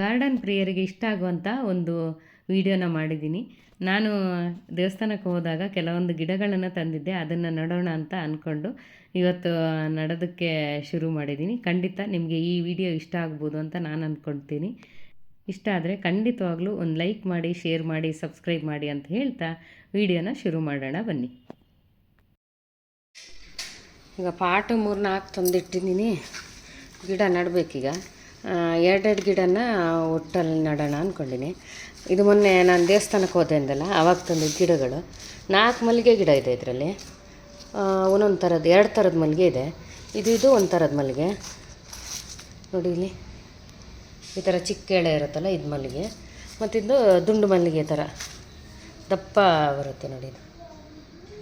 Garden ಪ್ರಿಯರಿಗೆ ಇಷ್ಟ ಆಗುವಂಥ ಒಂದು ವಿಡಿಯೋನ ಮಾಡಿದ್ದೀನಿ. ನಾನು ದೇವಸ್ಥಾನಕ್ಕೆ ಹೋದಾಗ ಕೆಲವೊಂದು ಗಿಡಗಳನ್ನು ತಂದಿದ್ದೆ. ಅದನ್ನು ನೆಡೋಣ ಅಂತ ಅಂದ್ಕೊಂಡು ಇವತ್ತು ನಡೋದಕ್ಕೆ ಶುರು ಮಾಡಿದ್ದೀನಿ. ಖಂಡಿತ ನಿಮಗೆ ಈ ವಿಡಿಯೋ ಇಷ್ಟ ಆಗ್ಬೋದು ಅಂತ ನಾನು ಅಂದ್ಕೊಳ್ತೀನಿ ಇಷ್ಟ ಆದರೆ ಖಂಡಿತವಾಗ್ಲೂ ಒಂದು ಲೈಕ್ ಮಾಡಿ, ಶೇರ್ ಮಾಡಿ, ಸಬ್ಸ್ಕ್ರೈಬ್ ಮಾಡಿ ಅಂತ ಹೇಳ್ತಾ ವಿಡಿಯೋನ ಶುರು ಮಾಡೋಣ ಬನ್ನಿ. ಈಗ ಪಾಟು ಮೂರು ನಾಲ್ಕು ತಂದಿಟ್ಟಿದ್ದೀನಿ. ಗಿಡ ನೆಡಬೇಕೀಗ. ಎರಡೆರಡು ಗಿಡನ ಒಟ್ಟಲ್ಲಿ ನೆಡೋಣ ಅಂದ್ಕೊಂಡಿನಿ ಇದು ಮೊನ್ನೆ ನಾನು ದೇವಸ್ಥಾನಕ್ಕೆ ಹೋದೆ ಅಂದಲ್ಲ ಆವಾಗ ತಂದಿದ್ದ ಗಿಡಗಳು. ನಾಲ್ಕು ಮಲ್ಲಿಗೆ ಗಿಡ ಇದೆ ಇದರಲ್ಲಿ. ಒಂದೊಂದು ಥರದ್ದು ಎರಡು ಥರದ ಮಲ್ಲಿಗೆ ಇದೆ. ಇದು ಇದು ಒಂದು ಥರದ ಮಲ್ಲಿಗೆ. ನೋಡಿ ಇಲ್ಲಿ. ಈ ಥರ ಚಿಕ್ಕ ಎಳೆ ಇರುತ್ತಲ್ಲ, ಇದು ಮಲ್ಲಿಗೆ. ಮತ್ತಿದು ದುಂಡು ಮಲ್ಲಿಗೆ ಥರ ದಪ್ಪ ಬರುತ್ತೆ ನೋಡಿ ಇದು.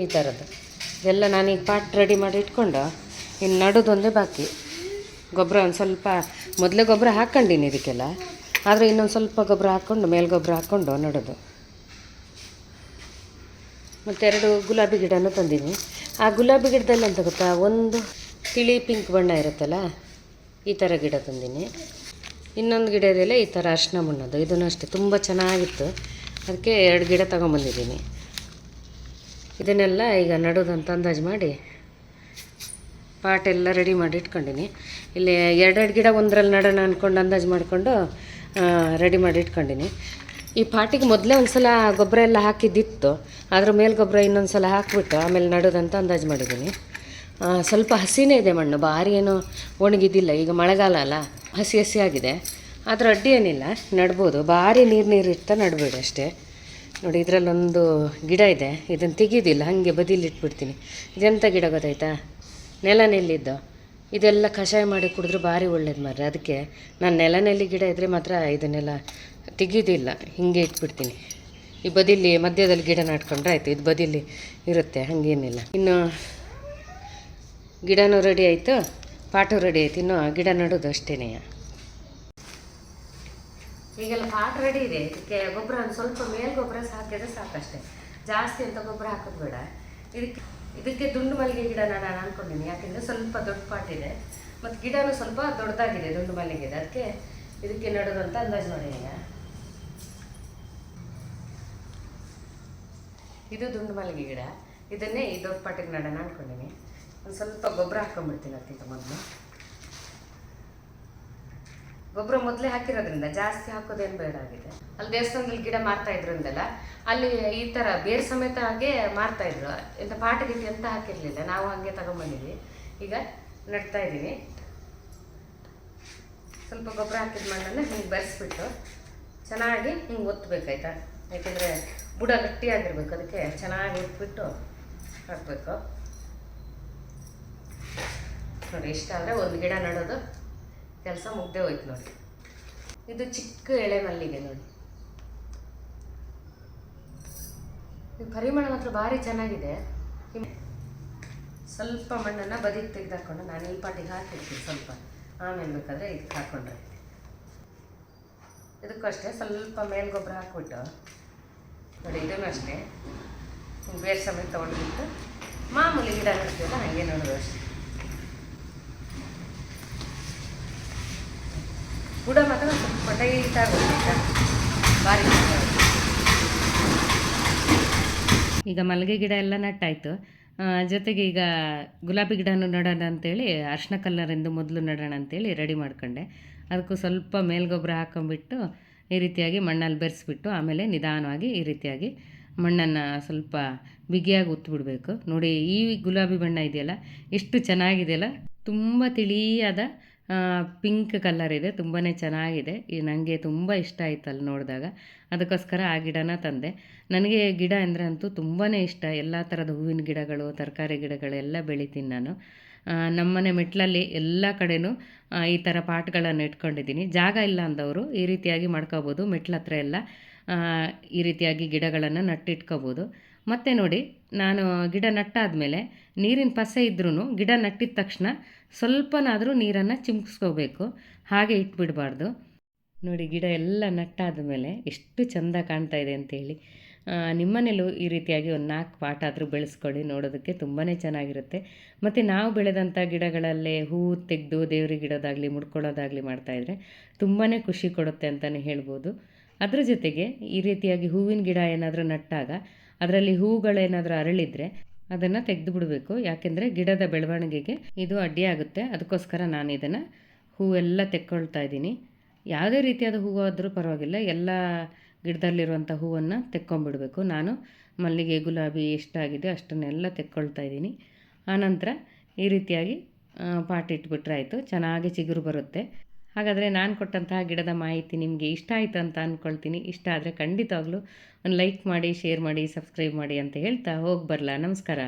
ಈ ಥರದ್ದು ಎಲ್ಲ ನಾನೀಗ ಪಾಟ್ ರೆಡಿ ಮಾಡಿ ಇಟ್ಕೊಂಡು ಇನ್ನು ನಡೋದೊಂದೇ ಬಾಕಿ. ಗೊಬ್ಬರ ಒಂದು ಸ್ವಲ್ಪ, ಮೊದಲೇ ಗೊಬ್ಬರ ಹಾಕ್ಕೊಂಡಿನಿ ಇದಕ್ಕೆಲ್ಲ. ಆದರೆ ಇನ್ನೊಂದು ಸ್ವಲ್ಪ ಗೊಬ್ಬರ ಹಾಕ್ಕೊಂಡು, ಮೇಲ್ ಗೊಬ್ಬರ ಹಾಕ್ಕೊಂಡು ನಡೋದು. ಮತ್ತೆರಡು ಗುಲಾಬಿ ಗಿಡನೂ ತಂದೀನಿ. ಆ ಗುಲಾಬಿ ಗಿಡದಲ್ಲಿ ಅಂತ ಗೊತ್ತಾ, ಒಂದು ತಿಳಿ ಪಿಂಕ್ ಬಣ್ಣ ಇರುತ್ತಲ್ಲ, ಈ ಥರ ಗಿಡ ತಂದೀನಿ. ಇನ್ನೊಂದು ಗಿಡ ಇದೆಯಲ್ಲ ಈ ಥರ ಅರ್ಶಿನ ಬಣ್ಣದ್ದು. ಇದನ್ನು ಅಷ್ಟೇ, ತುಂಬ ಚೆನ್ನಾಗಿತ್ತು. ಅದಕ್ಕೆ ಎರಡು ಗಿಡ ತೊಗೊಂಬಂದಿದ್ದೀನಿ ಇದನ್ನೆಲ್ಲ ಈಗ ನಡೋದಂತ ಅಂದಾಜು ಮಾಡಿ ಪಾಟ್ ಎಲ್ಲ ರೆಡಿ ಮಾಡಿ ಇಟ್ಕೊಂಡಿನಿ ಇಲ್ಲಿ ಎರಡೆರಡು ಗಿಡ ಒಂದರಲ್ಲಿ ನಡೋಣ ಅಂದ್ಕೊಂಡು ಅಂದಾಜು ಮಾಡಿಕೊಂಡು ರೆಡಿ ಮಾಡಿ ಇಟ್ಕೊಂಡಿನಿ ಈ ಪಾಟಿಗೆ ಮೊದಲೇ ಒಂದು ಸಲ ಗೊಬ್ಬರ ಎಲ್ಲ ಹಾಕಿದ್ದಿತ್ತು. ಅದ್ರ ಮೇಲೆ ಗೊಬ್ಬರ ಇನ್ನೊಂದು ಸಲ ಹಾಕಿಬಿಟ್ಟು ಆಮೇಲೆ ನಡೋದಂತ ಅಂದಾಜು ಮಾಡಿದ್ದೀನಿ ಸ್ವಲ್ಪ ಹಸಿನೇ ಇದೆ ಮಣ್ಣು, ಭಾರಿ ಏನೋ ಒಣಗಿದ್ದಿಲ್ಲ. ಈಗ ಮಳೆಗಾಲ ಅಲ್ಲ, ಹಸಿ ಹಸಿ ಆಗಿದೆ. ಆದರೆ ಅಡ್ಡಿ ಏನಿಲ್ಲ, ನಡ್ಬೋದು. ಭಾರಿ ನೀರು ನೀರು ಇರ್ತಾ ನಡಬೇಡಿ ಅಷ್ಟೇ. ನೋಡಿ, ಇದರಲ್ಲೊಂದು ಗಿಡ ಇದೆ. ಇದನ್ನು ತೆಗೀದಿಲ್ಲ, ಹಾಗೆ ಬದಿಲಿಟ್ಬಿಡ್ತೀನಿ. ಇದೆಂಥ ಗಿಡ ಗೊತ್ತಾಯ್ತಾ? ನೆಲ ನೆಲ್ಲಿದ್ದು ಇದೆಲ್ಲ ಕಷಾಯ ಮಾಡಿ ಕುಡಿದ್ರೆ ಭಾರಿ ಒಳ್ಳೇದು ಮಾರ್ರೆ. ಅದಕ್ಕೆ ನಾನು ನೆಲ ನೆಲ್ಲಿ ಗಿಡ ಇದ್ದರೆ ಮಾತ್ರ ಇದನ್ನೆಲ್ಲ ತೆಗೀದಿಲ್ಲ. ಹಿಂಗೆ ಇಟ್ಬಿಡ್ತೀನಿ. ಈ ಬದಿಲಿ, ಮಧ್ಯದಲ್ಲಿ ಗಿಡ ನಾಟ್ಕೊಂಡ್ರೆ ಆಯಿತು. ಇದು ಬದಿಲಿ ಇರುತ್ತೆ, ಹಾಗೇನಿಲ್ಲ. ಇನ್ನು ಗಿಡನೂ ರೆಡಿ ಆಯಿತು. ಪಾಟು ರೆಡಿ ಆಯ್ತು. ಇನ್ನು ಗಿಡ ನಡೋದು ಅಷ್ಟೇನೆ ಈಗೆಲ್ಲ ಪಾಟ್ ರೆಡಿ ಇದೆ. ಇದಕ್ಕೆ ಗೊಬ್ಬರ ಸ್ವಲ್ಪ ಮೇಲ್ ಗೊಬ್ಬರ ಹಾಕಿದ್ರೆ ಸಾಕಷ್ಟೇ. ಜಾಸ್ತಿ ಅಂತ ಗೊಬ್ಬರ ಹಾಕೋದು ಬೇಡ. ಇದಕ್ಕೆ ಇದಕ್ಕೆ ದುಂಡು ಮಲ್ಲಿಗೆ ಗಿಡ ನಾನು ಅನ್ಕೊಂಡಿನಿ. ಯಾಕೆಂದರೆ ಸ್ವಲ್ಪ ದೊಡ್ಡ ಪಾಟ್ ಇದೆ. ಮತ್ತು ಗಿಡನೂ ಸ್ವಲ್ಪ ದೊಡ್ಡದಾಗಿದೆ, ದುಂಡು ಮಲ್ಲಿಗೆ ಅದಕ್ಕೆ ಇದಕ್ಕೆ ನಡೋದು ಅಂತ ಅಂದಾಜು ಈಗ. ಇದು ದುಂಡು ಮಲ್ಲಿಗೆ ಗಿಡ. ಇದನ್ನೇ ಈ ದೊಡ್ಡ ಪಾಟಿಗೆ ನಡೋಣ ಅನ್ಕೊಂಡಿನಿ. ಒಂದು ಸ್ವಲ್ಪ ಗೊಬ್ಬರ ಹಾಕ್ಕೊಂಡ್ಬಿಡ್ತೀನಿ ಅದಕ್ಕಿಂತ ಮೊದಲು. ಗೊಬ್ಬರ ಮೊದಲೇ ಹಾಕಿರೋದ್ರಿಂದ ಜಾಸ್ತಿ ಹಾಕೋದೇನು ಬೇಡ ಆಗಿದೆ. ಅಲ್ಲಿ ದೇವಸ್ಥಾನದಲ್ಲಿ ಗಿಡ ಮಾರ್ತಾ ಇದ್ರು ಅಲ್ಲಿ ಈ ಥರ ಬೇರೆ ಸಮೇತ ಹಾಗೆ ಮಾರ್ತಾ ಇದ್ರು. ಎಂಥ ಗಿಟ್ಟಿ ಎಂತ ಹಾಕಿರಲಿಲ್ಲ, ನಾವು ಹಾಗೆ ತಗೊಂಬಂದಿದ್ವಿ. ಈಗ ನಡ್ತಾ ಇದ್ದೀವಿ. ಸ್ವಲ್ಪ ಗೊಬ್ಬರ ಹಾಕಿದ ಮಣ್ಣನ್ನು ಹಿಂಗೆ ಬೆರೆಸ್ಬಿಟ್ಟು ಚೆನ್ನಾಗಿ ಹಿಂಗೆ ಒತ್ತಬೇಕಾಯ್ತಾ ಯಾಕೆಂದರೆ ಬುಡ ಗಟ್ಟಿಯಾಗಿರ್ಬೇಕು, ಅದಕ್ಕೆ ಚೆನ್ನಾಗಿ ಇಟ್ಬಿಟ್ಟು ಹಾಕಬೇಕು. ನೋಡಿ, ಇಷ್ಟ ಆದರೆ ಒಂದು ಗಿಡ ನೆಡೋದು. ಕೆಲಸ ಮುಗ್ದೇ ಹೋಯ್ತು ನೋಡಿ. ಇದು ಚಿಕ್ಕ ಎಳೆ ಮಲ್ಲಿಗೆ ನೋಡಿ. ಪರಿಮಳ ಮಾತ್ರ ಭಾರಿ ಚೆನ್ನಾಗಿದೆ. ಸ್ವಲ್ಪ ಮಣ್ಣನ್ನು ಬದಿಗೆ ತೆಗೆದಾಕೊಂಡು ನಾನು ಈ ಪಾಟಿಗೆ ಹಾಕಿರ್ತೀನಿ ಸ್ವಲ್ಪ. ಆಮೇಲೆ ಬೇಕಾದರೆ ಇದಕ್ಕೆ ಹಾಕ್ಕೊಂಡ್ರೆ ಇದಕ್ಕೂ ಅಷ್ಟೇ ಸ್ವಲ್ಪ ಮೇಲ್ ಗೊಬ್ಬರ ಹಾಕ್ಬಿಟ್ಟು ನೋಡಿ, ಇದನ್ನು ಅಷ್ಟೇ. ಬೇರೆ ಸಮಯ ತೊಗೊಂಡ್ಬಿಟ್ಟು ಮಾಮೂಲಿ ಗಿಡ ಹಾಕ್ತೀವಲ್ಲ ಹಾಗೆ ನೋಡೋದು ಅಷ್ಟೇ. ಬುಡ ಮಾತ್ರ ಸ್ವಲ್ಪ ಭಾರಿ. ಈಗ. ಮಲ್ಲಿಗೆ ಗಿಡ ಎಲ್ಲ ನಟ್ಟಾಯಿತು. ಜೊತೆಗೆ ಈಗ ಗುಲಾಬಿ ಗಿಡನೂ ನೆಡೋಣ ಅಂತೇಳಿ, ಅರ್ಶಿನ ಕಲ್ಲರಿಂದ ಮೊದಲು ನೆಡೋಣ ಅಂತೇಳಿ ರೆಡಿ ಮಾಡ್ಕೊಂಡೆ. ಅದಕ್ಕೂ ಸ್ವಲ್ಪ ಮೇಲ್ಗೊಬ್ಬರ ಹಾಕೊಂಡ್ಬಿಟ್ಟು ಈ ರೀತಿಯಾಗಿ ಮಣ್ಣಲ್ಲಿ ಬೆರೆಸ್ಬಿಟ್ಟು, ಆಮೇಲೆ ನಿಧಾನವಾಗಿ ಈ ರೀತಿಯಾಗಿ ಮಣ್ಣನ್ನು ಸ್ವಲ್ಪ ಬಿಗಿಯಾಗಿ ಉತ್ಬಿಡ್ಬೇಕು. ನೋಡಿ, ಈ ಗುಲಾಬಿ ಬಣ್ಣ ಇದೆಯಲ್ಲ, ಎಷ್ಟು ಚೆನ್ನಾಗಿದೆಯಲ್ಲ. ತುಂಬ ತಿಳಿಯಾದ ಪಿಂಕ್ ಕಲರ್ ಇದೆ ತುಂಬಾ ಚೆನ್ನಾಗಿದೆ. ಈ ನನಗೆ ತುಂಬ ಇಷ್ಟ ಆಯ್ತು ನೋಡಿದಾಗ. ಅದಕ್ಕೋಸ್ಕರ ಆ ಗಿಡನ ತಂದೆ. ನನಗೆ ಗಿಡ ಅಂದರೆ ಅಂತೂ ತುಂಬಾ ಇಷ್ಟ. ಎಲ್ಲ ಥರದ ಹೂವಿನ ಗಿಡಗಳು, ತರಕಾರಿ ಗಿಡಗಳೆಲ್ಲ ಬೆಳಿತೀನಿ ನಾನು. ನಮ್ಮನೆ ಮೆಟ್ಲಲ್ಲಿ ಎಲ್ಲ ಕಡೆನೂ ಈ ಥರ ಪಾಟ್ಗಳನ್ನು ಇಟ್ಕೊಂಡಿದ್ದೀನಿ. ಜಾಗ ಇಲ್ಲ ಅಂದವರು ಈ ರೀತಿಯಾಗಿ ಮಾಡ್ಕೋಬೋದು. ಮೆಟ್ಲ ಹತ್ರ ಎಲ್ಲ ಈ ರೀತಿಯಾಗಿ ಗಿಡಗಳನ್ನು ನಟ್ಟಿಟ್ಕೋಬೋದು. ಮತ್ತು ನೋಡಿ, ನಾನು ಗಿಡ ನಟ್ಟಾದಮೇಲೆ ನೀರಿನ ಪಸೆ ಇದ್ರೂ ಗಿಡ ನಟ್ಟಿದ ತಕ್ಷಣ ಸ್ವಲ್ಪನಾದರೂ ನೀರನ್ನು ಚಿಮ್ಕಿಸ್ಕೋಬೇಕು. ಹಾಗೆ ಇಟ್ಬಿಡಬಾರ್ದು. ನೋಡಿ, ಗಿಡ ಎಲ್ಲ ನಟ್ಟಾದ ಮೇಲೆ ಎಷ್ಟು ಚೆಂದ ಕಾಣ್ತಾ ಇದೆ ಅಂತೇಳಿ. ನಿಮ್ಮನೇಲೂ ಈ ರೀತಿಯಾಗಿ ಒಂದು ನಾಲ್ಕು ಪಾಟ್ ಆದರೂ ಬೆಳೆಸ್ಕೊಳ್ಳಿ ನೋಡೋದಕ್ಕೆ ತುಂಬಾ ಚೆನ್ನಾಗಿರುತ್ತೆ. ಮತ್ತು ನಾವು ಬೆಳೆದಂಥ ಗಿಡಗಳಲ್ಲೇ ಹೂವು ತೆಗೆದು ದೇವ್ರಿಗೆ ಗಿಡೋದಾಗಲಿ ಮುಡ್ಕೊಳ್ಳೋದಾಗಲಿ ಮಾಡ್ತಾಯಿದ್ರೆ ತುಂಬಾ ಖುಷಿ ಕೊಡುತ್ತೆ ಅಂತಲೇ ಹೇಳ್ಬೋದು. ಅದ್ರ ಜೊತೆಗೆ ಈ ರೀತಿಯಾಗಿ ಹೂವಿನ ಗಿಡ ಏನಾದರೂ ನಟ್ಟಾಗ ಅದರಲ್ಲಿ ಹೂಗಳೇನಾದರೂ ಅರಳಿದರೆ ಅದನ್ನು ತೆಗೆದು ಬಿಡಬೇಕು ಯಾಕೆಂದರೆ ಗಿಡದ ಬೆಳವಣಿಗೆಗೆ ಇದು ಅಡ್ಡಿಯಾಗುತ್ತೆ ಅದಕ್ಕೋಸ್ಕರ ನಾನು ಇದನ್ನು ಹೂವೆಲ್ಲ ತೆಕ್ಕೊಳ್ತಾ ಇದ್ದೀನಿ. ಯಾವುದೇ ರೀತಿಯಾದ ಹೂವು ಆದರೂ ಪರವಾಗಿಲ್ಲ. ಎಲ್ಲ ಗಿಡದಲ್ಲಿರುವಂಥ ಹೂವನ್ನು ತೆಕ್ಕೊಂಬಿಡಬೇಕು. ನಾನು ಮಲ್ಲಿಗೆ ಗುಲಾಬಿ ಎಷ್ಟಾಗಿದೆ ಅಷ್ಟನ್ನೆಲ್ಲ ತೆಕ್ಕೊಳ್ತಾ ಇದ್ದೀನಿ. ಆನಂತರ ಈ ರೀತಿಯಾಗಿ ಪಾಟ್ ಇಟ್ಬಿಟ್ರೆ ಆಯಿತು ಚೆನ್ನಾಗಿ ಚಿಗುರು ಬರುತ್ತೆ. ಹಾಗಾದರೆ ನಾನು ಕೊಟ್ಟಂತಹ ಗಿಡದ ಮಾಹಿತಿ ನಿಮಗೆ ಇಷ್ಟ ಆಯಿತು ಅಂತ ಅಂದ್ಕೊಳ್ತೀನಿ ಇಷ್ಟ ಆದರೆ ಖಂಡಿತವಾಗ್ಲೂ ಒಂದು ಲೈಕ್ ಮಾಡಿ ಶೇರ್ ಮಾಡಿ ಸಬ್ಸ್ಕ್ರೈಬ್ ಮಾಡಿ ಅಂತ ಹೇಳ್ತಾ ಹೋಗಿ ಬರಲಾ. ನಮಸ್ಕಾರ.